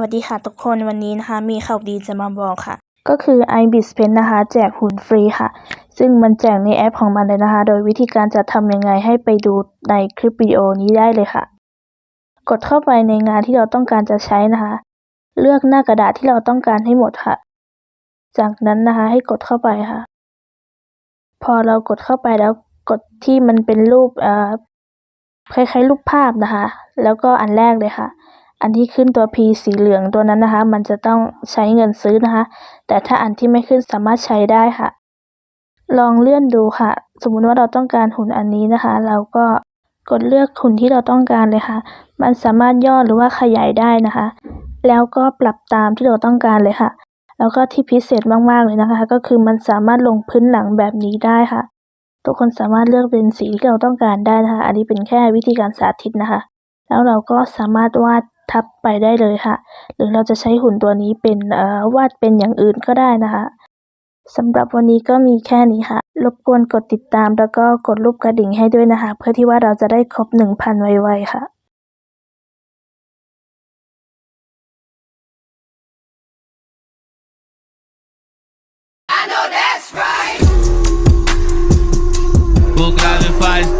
วัสดีค่ะทุกคนวันนี้นะคะ มีข่าวดีจะมาบอกค่ะ ก็คือ iBit Pen นะคะ แจกหุ่นฟรีค่ะ ซึ่งมันแจกในแอปของมันเลยนะคะ โดยวิธีการจะทำยังไงให้ไปดูในคลิปวิดีโอนี้ได้เลยค่ะ กดเข้าไปในงานที่เราต้องการจะใช้นะคะ เลือกหน้ากระดาษที่เราต้องการให้หมดค่ะ จากนั้นนะคะให้กดเข้าไปค่ะ พอเรากดเข้าไปแล้วกดที่มันเป็นรูปเอ่อคล้ายๆรูปภาพนะคะ แล้วก็อันแรกเลยค่ะ อันที่ขึ้นตัว P สีเหลืองตัวนั้นนะคะ มันจะต้องใช้เงินซื้อนะคะ แต่ถ้าอันที่ไม่ขึ้นสามารถใช้ได้ค่ะ ลองเลื่อนดูค่ะ สมมุติว่าเราต้องการหุ่นอันนี้นะคะ เราก็กดเลือกหุ่นที่เราต้องการเลยค่ะ มันสามารถย่อหรือว่าขยายได้นะคะ แล้วก็ปรับตามที่เราต้องการเลยค่ะ แล้วก็ที่พิเศษมากๆเลยนะคะ ก็คือมันสามารถลงพื้นหลังแบบนี้ได้ค่ะ ทุกคนสามารถเลือกเป็นสีที่เราต้องการได้นะคะ อันนี้เป็นแค่วิธีการสาธิตนะคะ แล้วเราก็สามารถวาด ทับไปได้เลยค่ะ หรือเราจะใช้หุ่นตัวนี้เป็นวาดเป็นอย่างอื่นก็ได้นะคะสำหรับวันนี้ก็มีแค่นี้ค่ะ รบกวนกดติดตามแล้วก็กดรูปกระดิ่งให้ด้วยนะคะ เพื่อที่ว่าเราจะได้ครบ 1,000 ไวๆค่ะพวกเราเป็นไฟ